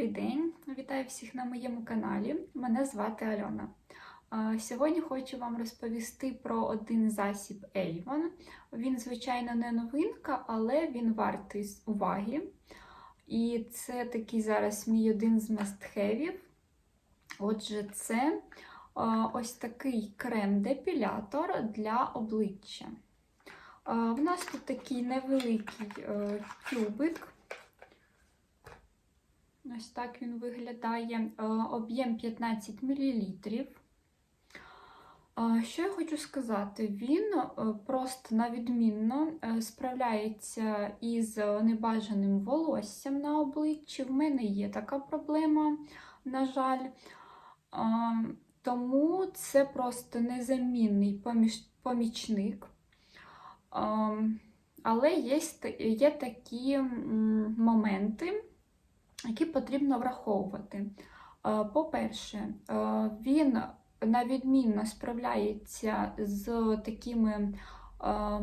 Добрий день! Вітаю всіх на моєму каналі. Мене звати Альона. Сьогодні хочу вам розповісти про один засіб Avon. Він, звичайно, не новинка, але він вартий уваги. І це такий зараз мій один з мастхевів. Отже, це ось такий крем-депілятор для обличчя. В нас тут такий невеликий е, тюбик. Ось так він виглядає. Е, Об'єм 15 мл. Що я хочу сказати? Він е, просто на відмінно е, справляється із небажаним волоссям на обличчі. В мене є така проблема, на жаль. Тому це просто незамінний помічник. Але є, такі моменти які потрібно враховувати. Е, По-перше, е, він на відмінно справляється з такими, е,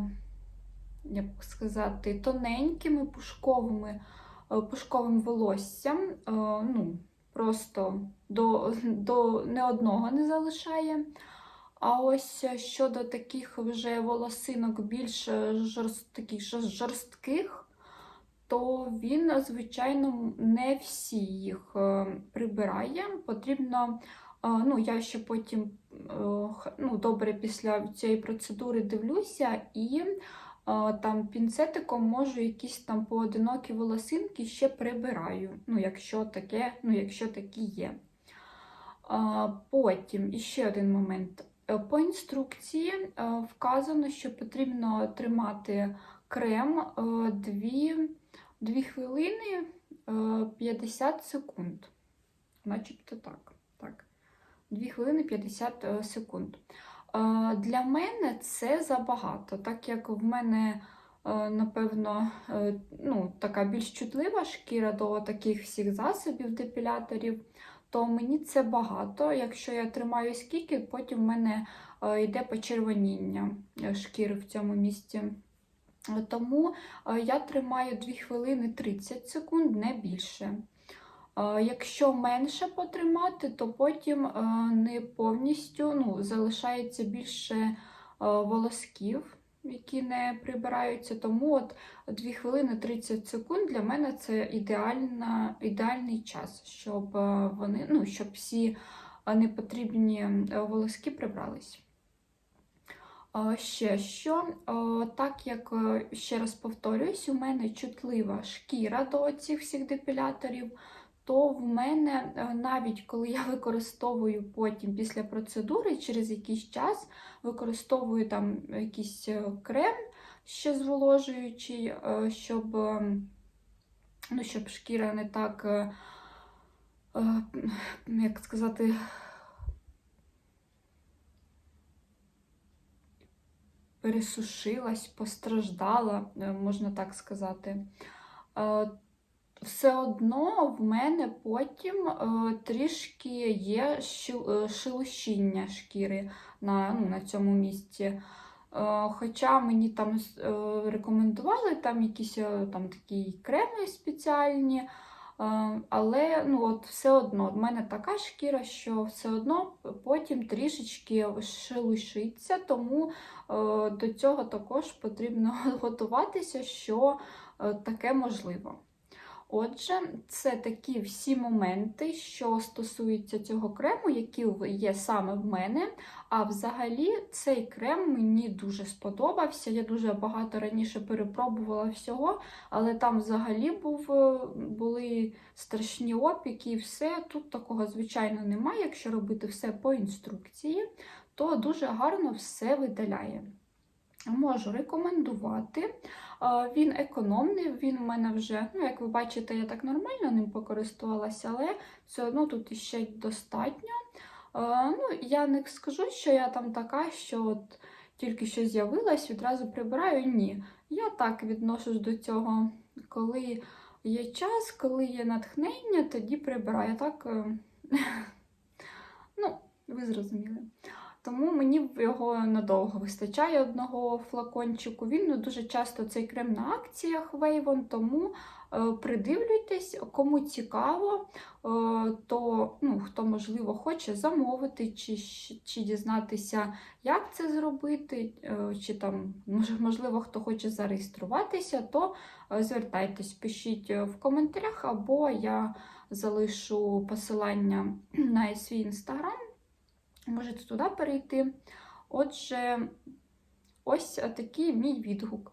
як сказати, тоненькими пушковими, пушковим волоссям. Ну, просто до, до не одного не залишає. А ось щодо таких вже волосинок більш жорст, таких жорстких, то він, звичайно, не всі їх е, прибирає. Потрібно, е, ну, я ще потім е, ну, добре після цієї процедури дивлюся і там пінцетиком можу якісь там поодинокі волосинки ще прибираю, ну, якщо таке, ну, якщо такі є. Потім іще один момент. По інструкції вказано, що потрібно тримати крем 2 2 хвилини е, 50 секунд. Начебто так. так. 2 хвилини 50 е, секунд. Е, Для мене це забагато, так як в мене, е, напевно, е, ну, така більш чутлива шкіра до таких всіх засобів, депіляторів, то мені це багато. Якщо я тримаю скільки, потім в мене е, йде почервоніння е, шкіри в цьому місці. Тому е, я тримаю 2 хвилини 30 секунд, не більше. Е, Якщо менше потримати, то потім е, не повністю ну, залишається більше волосків, які не прибираються. Тому от 2 хвилини 30 секунд для мене це ідеальна, ідеальний час, щоб вони, ну, щоб всі непотрібні волоски прибрались. Ще що, так як, е, ще раз повторюсь, у мене чутлива шкіра до цих всіх депіляторів, то в мене е, навіть коли я використовую потім після процедури, через якийсь час використовую там якийсь е, крем ще зволожуючий, щоб, ну, щоб шкіра не так, як сказати, пересушилась, постраждала, е, можна так сказати. Е, Все одно в мене потім е, трішки є шелушіння шкіри на, ну, на цьому місці. Хоча мені там рекомендували там якісь там такі креми спеціальні, але ну, от все одно в мене така шкіра, що все одно потім трішечки шелушиться, тому е, до цього також потрібно готуватися, що е, таке можливо. Отже, це такі всі моменти, що стосуються цього крему, які є саме в мене. А взагалі цей крем мені дуже сподобався. Я дуже багато раніше перепробувала всього, але там взагалі був, е, були страшні опіки і все. Тут такого, звичайно, немає. Якщо робити все по інструкції, то дуже гарно все видаляє. Можу рекомендувати. Він економний, він в мене вже, ну, як ви бачите, я так нормально ним покористувалася, але все одно тут іще достатньо. Ну, я не скажу, що я там така, що от тільки що з'явилась, відразу прибираю. Ні. Я так відношусь до цього, коли є час, коли є натхнення, тоді прибираю. Так, е, ну, ви зрозуміли. Тому мені його надовго вистачає одного флакончику. Він ну, дуже часто цей крем на акціях Вейвон, тому Е, Придивлюйтесь, кому цікаво, е, то ну, хто, можливо, хоче замовити, чи, чи дізнатися, як це зробити, е, чи там, можливо, хто хоче зареєструватися, то звертайтесь, пишіть в коментарях, або я залишу посилання на свій інстаграм. Можете туди перейти. Отже, ось такий мій відгук.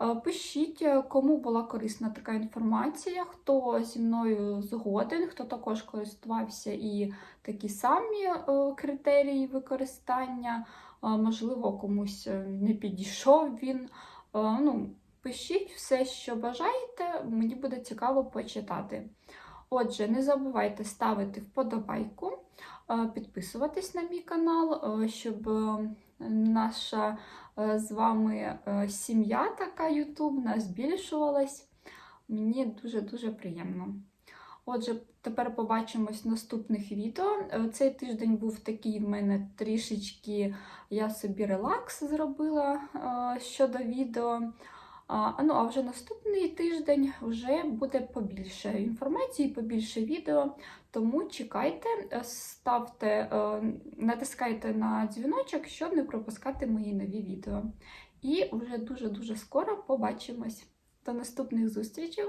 Е, Пишіть, е, кому була корисна така інформація, хто зі мною згоден, хто також користувався і такі самі е, критерії використання. Можливо, комусь не підійшов він. Ну, пишіть все, що бажаєте, мені буде цікаво почитати. Отже, не забувайте ставити вподобайку, підписуватись на мій канал, е, щоб е, наша е, з вами е, сім'я така ютубна збільшувалась. Мені дуже-дуже приємно. Отже, тепер побачимось в наступних відео. Е, Цей тиждень був такий в мене трішечки, я собі релакс зробила е, щодо відео. А, ну, а вже наступний тиждень вже буде побільше інформації, побільше відео. Тому чекайте, е, ставте, е, натискайте на дзвіночок, щоб не пропускати мої нові відео. І вже дуже-дуже скоро побачимось. До наступних зустрічей!